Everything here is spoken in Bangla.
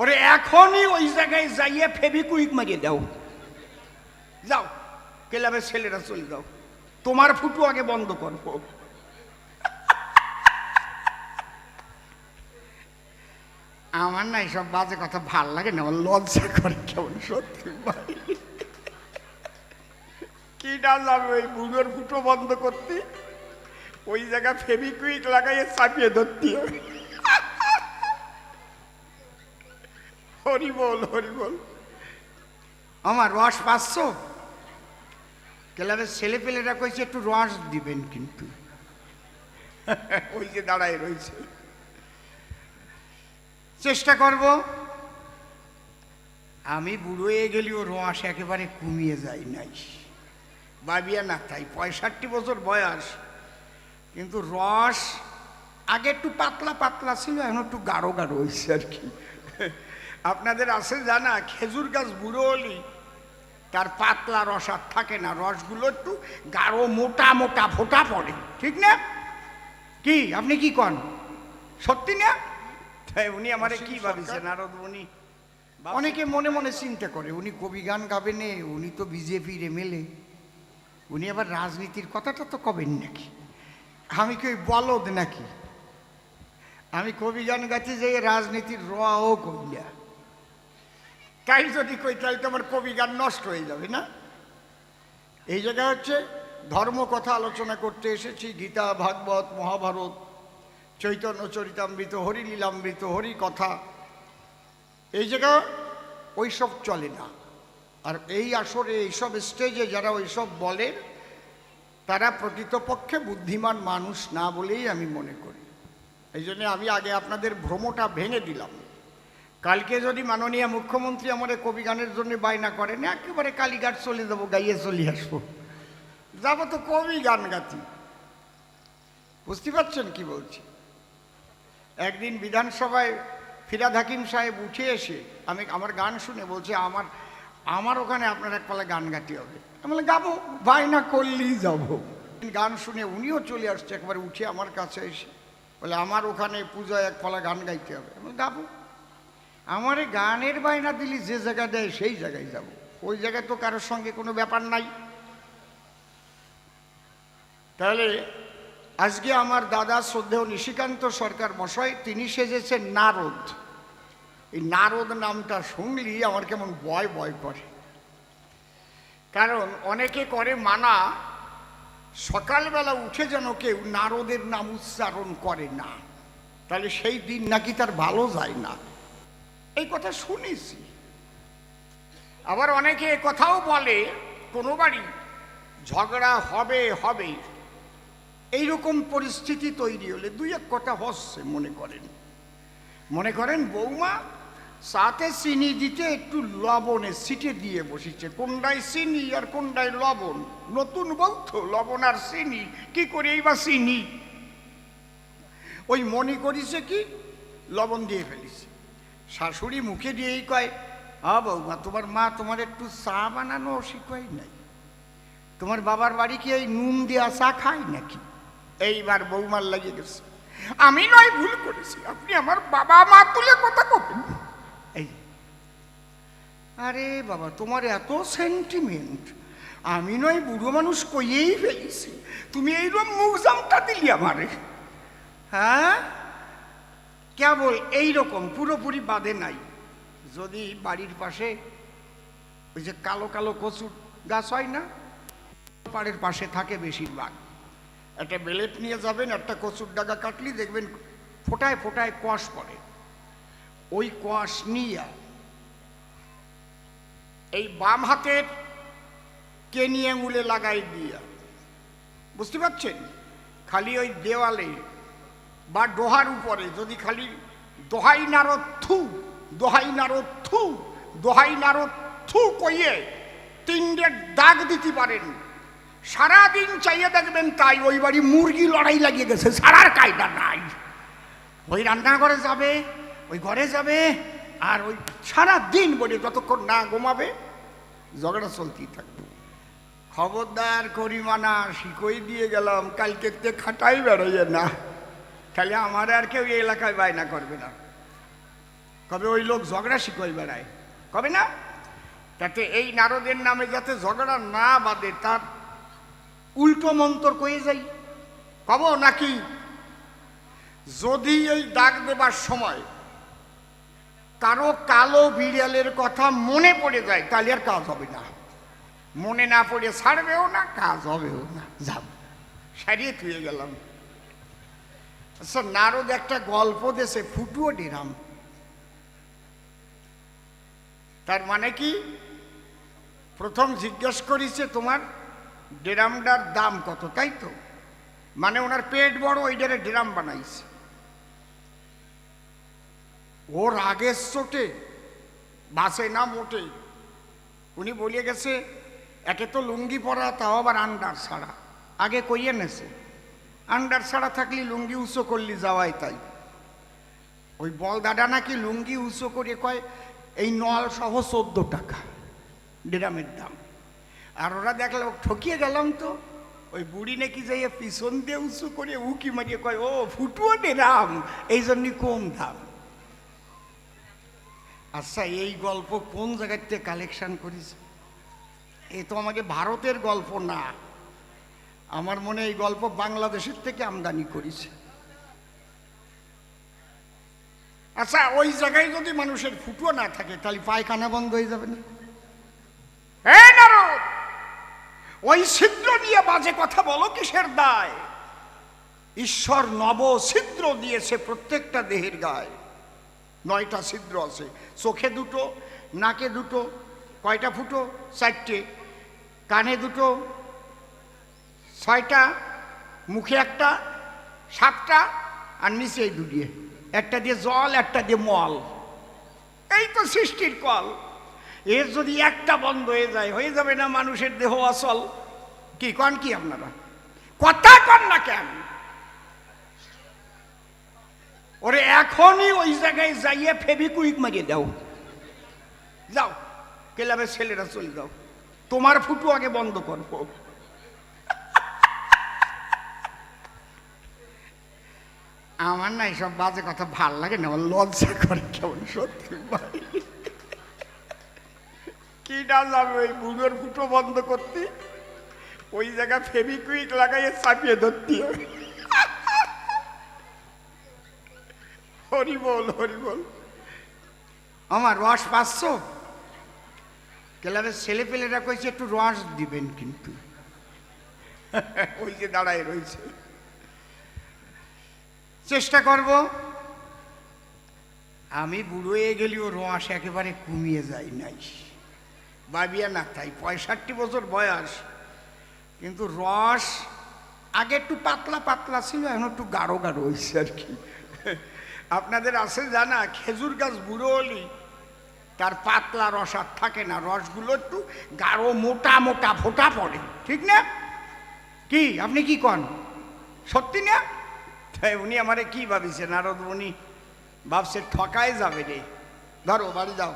ওরে এখনই ওই জায়গায় যাইয়ে ফেবিকুইক মারিয়ে দাও। যাও, ক্লাবের ছেলেরা চলে যাও। তোমার ফুটু আগে বন্ধ করব আমার না এইসব বাজে কথা ভালো লাগে না, আমার লজ্জা করে কেমন সত্যি ভাই কি না যাবে ওই বুড়োর ফুটো বন্ধ করতে? ওই জায়গা ফেবিকুইক লাগাইয়ে চাপিয়ে ধরতে হবে। হরি বল হরি বল। আমার রস পাচ্ছ? ক্লাবের ছেলে পেলেরা কইছে একটু রস দিবেন কিন্তু। ওই যে দাঁড়ায় রয়েছে। চেষ্টা করব। আমি বুড়ো হয়ে গেলেও রস একেবারে কমিয়ে যায় নাই। বাবিয়া না তাই পঁয়ষট্টি বছর বয়স। কিন্তু রস আগে একটু পাতলা পাতলা ছিল এখন একটু গাঢ় গাঢ় হয়েছে আর কি। আপনাদের আছে জানা খেজুর গাছ বুড়ো হলি তার পাতলা রস আর থাকে না রসগুলো একটু গাঢ় মোটা মোটা ফোটা পড়ে। ঠিক না? কি? আপনি কি কন? সত্যি না? তাই উনি আমারে কি ভাবিছে নারদ উনি অনেকে মনে মনে চিন্তা করে উনি কবি গান গাবেন উনি তো বিজেপির এমএলএ উনি আবার রাজনীতির কথাটা তো কবেন নাকি? আমি কি ওই বলদ নাকি? আমি কবি গান গাচ্ছি যে রাজনীতির রও কই না। তাই যদি কই তাই তো আমার কবি গান নষ্ট হয়ে যাবে, না? এই জায়গায় হচ্ছে ধর্ম কথা আলোচনা করতে এসেছি, গীতা, ভাগবত, মহাভারত, চৈতন্য, চরিতামৃত, হরি লীলামৃত, হরি কথা। এই জায়গা ওইসব চলে না। আর এই আসরে, এইসব স্টেজে যারা ওইসব বলে, তারা প্রকৃতপক্ষে বুদ্ধিমান মানুষ না বলেই আমি মনে করি। এই জন্য আমি আগে আপনাদের ভ্রমটা ভেঙে দিলাম। কালকে যদি মাননীয় মুখ্যমন্ত্রী আমাদের কবি গানের জন্য বায়না করেন, একেবারে কালীঘাট চলে যাব, গাইয়ে চলে আসব। যাব তো কবি গান গাতি। বুঝতে পারছেন কি বলছি? একদিন বিধানসভায় ফিরাদ হাকিম সাহেব উঠে এসে আমি আমার গান শুনে বলছে, আমার আমার ওখানে আপনার এক পালা গান গাইতে হবে। আমি গাবো বায়না করলেই যাব। গান শুনে উনিও চলে আসছে, একবার উঠে আমার কাছে এসে বলে, আমার ওখানে পূজায় এক পালা গান গাইতে হবে। আমি গাবো আমার গানের বায়না দিলি যে জায়গা দেয় সেই জায়গায় যাব। ওই জায়গায় তো কারোর সঙ্গে কোনো ব্যাপার নাই। তাহলে আজকে আমার দাদা শ্রদ্ধেয় নিশিকান্ত সরকার মশাই, তিনি সেজেছেন নারদ। এই নারদ নামটা শুনলি আমার কেমন বয় বয় করে। কারণ অনেকে করে মানা, সকালবেলা উঠে যেন কেউ নারদের নাম উচ্চারণ করে না। তাহলে সেই দিন নাকি তার ভালো যায় না। এই কথা শুনেছি। আবার অনেকে কথাও বলে, কোনো বাড়ি ঝগড়া হবে হবে। এইরকম পরিস্থিতি তৈরি হলে দুই এক কথা হচ্ছে মনে করেন। মনে করেন বৌমা, সাথে চিনি দিতে একটু লবণে সিটে দিয়ে বসেছে। কোনটায় চিনি আর কোনটায় লবণ? নতুন বলতো লবণ আর চিনি। কি করে এই বা চিনি? ওই মনে করিছে কি? লবণ দিয়ে ফেলিছে। শাশুড়ি মুখে দিয়েই কয়, আ বৌমা, তোমার মা তোমার একটু চা বানানো শিখাই নাই। তোমার বাবার বাড়ি কি এই নুন দেওয়া চা খায় নাকি? এইবার বৌমার লাগিয়ে গেছে। আমি নয়, ভুল করেছি। আপনি আমার বাবা মা তুলে কথা কবেন এই আরে বাবা, তোমার এত সেন্টিমেন্ট আমি নয়, বুড়ো মানুষ কইয়েই ফেলেছি। তুমি এইরকম মুগজামটা দিলি আমারে। হ্যাঁ? কেবল এইরকম, পুরোপুরি বাদে নাই। যদি বাড়ির পাশে ওই যে কালো কালো কচুর গাছ হয় না, পাড়ের পাশে থাকে বেশিরভাগ। একটা বেলেট নিয়ে যাবেন, একটা কচুর ডাগা কাটলি, দেখবেন ফোটায় ফোটায় কোয়াশ পড়ে। ওই কোয়াশ নিয়ে এই বাম হাতের কেনি আঙুলে লাগাই দিয়া। বুঝতে পারছেন? খালি ওই দেওয়ালে বা ডোহার উপরে, যদি খালি দোহাই নারদ থু, দোহাই নারদ থু, দোহাই নারদ থু কইয়ে তিনটে দাগ দিতে পারেন। সারাদিন চাইয়ে দেখবেন তাই, ওই বাড়ি মুরগি লড়াই লাগিয়ে গেছে, সারার কায়দা নাই। ওই রান্নাঘরে যাবে, ওই ঘরে যাবে, আর ওই সারা দিন বলে যতক্ষণ না ঘুমাবে, ঝগড়া চলতেই থাকবে। খবরদার করিমানা, শিকই দিয়ে গেলাম, কালকে খাটাই বেরোয় না। তাহলে আমার আর কেউ এই এলাকায় বায়না করবে না। কবে ওই লোক ঝগড়া শিখোই বেড়ায়? কবে না? তাতে এই নারদের নামে যাতে ঝগড়া না বাদে তার উল্টো মন্তর কয়ে যাই। কব নাকি, যদি এই দাগ দেবার সময় কারও কালো বিড়ালের কথা মনে পড়ে যায়, তাহলে আর কাজ হবে না। মনে না পড়ে ছাড়বেও না, কাজ হবেও না। যাব সারিয়ে থুয়ে গেলাম। আচ্ছা নারদ একটা গল্প দেশে ফুটুও ডেরাম তার মানে কি? প্রথম জিজ্ঞেস করিছে, তোমার ডেরামটার দাম কত? তাই তো? মানে ওনার পেট বড় ওইটারে ডেরাম বানাইছে। ওর আগের চোটে বাসে না মোটে, উনি বলিয়ে গেছে, একে তো লুঙ্গি পরা, তাও আবার আন্ডার ছাড়া। আগে কইয়ে নেছে। আন্ডার ছাড়া থাকলে লুঙ্গি উঁচু করলি যাওয়াই তাই। ওই বল দাদা নাকি লুঙ্গি উঁচু করে কয়, এই নল সহ চোদ্দ টাকা, ড্রামের দাম। আর ওরা দেখলে, ঠকিয়ে গেলাম তো। ওই বুড়ি নাকি যাইয়ে পিছন দিয়ে উঁচু করে উকি মারিয়ে কয়, ও, ফুটুও ডেরাম, এই জন্যই কম দাম। আচ্ছা এই গল্প কোন জায়গার থেকে কালেকশন করিস? এ তো আমাকে ভারতের গল্প না। আমার মনে এই গল্প বাংলাদেশের থেকে আমদানি করেছে। আচ্ছা ওই জায়গায় যদি মানুষের ফুটো না থাকে, তাহলে পায়খানা বন্ধ হয়ে যাবে না? ওই ছিদ্র নিয়ে বাজে কথা বলো কিসের দায়? ঈশ্বর নব ছিদ্র দিয়েছে প্রত্যেকটা দেহের গায়ে। নয়টা ছিদ্র আছে, চোখে দুটো, নাকে দুটো, কয়টা ফুটো? চারটে, কানে দুটো ছয়টা, মুখে একটা, সাতটা, আর নিচে দুটিয়ে একটা দিয়ে জল, একটা দিয়ে মল। এই তো সৃষ্টির কল। এর যদি একটা বন্ধ হয়ে যায়, হয়ে যাবে না মানুষের দেহ অচল। কি কন কি আপনারা? কথা কন না কেন? ওরে, এখনই ওই জায়গায় যাইয়ে ফেবিকুইক মারিয়ে দাও। যাও, ক্লাবের ছেলেরা চলে যাও। তোমার ফুটু আগে বন্ধ করব আমার না এইসব বাজে কথা ভালো লাগে না, আমার লজ্জা করে কেমন সত্যি ভাই। কি না যাবে ওই বুড়োর ফুটো বন্ধ করতে? ওই জায়গা ফেবিকুইক লাগাইয়ে চাপিয়ে ধরতে হবে। হরি বল হরি বল। আমার রস পাচ্ছ? ক্লাবের ছেলে পেলেরা কইছে, একটু রস দিবেন কিন্তু। ওই যে দাঁড়ায় রয়েছে। চেষ্টা করব। আমি বুড়ো হয়ে গেলেও রস একেবারে কমিয়ে যায় নাই। বাবিয়া না, তাই পঁয়ষট্টি বছর বয়স। কিন্তু রস আগে একটু পাতলা পাতলা ছিল, এখন একটু গাঢ় গাঢ় হয়েছে আর কি। আপনাদের আছে জানা, খেজুর গাছ বুড়ো হলি তার পাতলা রস আর থাকে না। রসগুলো একটু গাঢ়, মোটা মোটা, ফোটা পড়ে। ঠিক না? কি? আপনি কি কন? সত্যি না? তাই উনি আমারে কি ভাবিছেন নারদ উনি ভাবছে ঠকায় যাবে রে। ধরো বাড়ি যাও।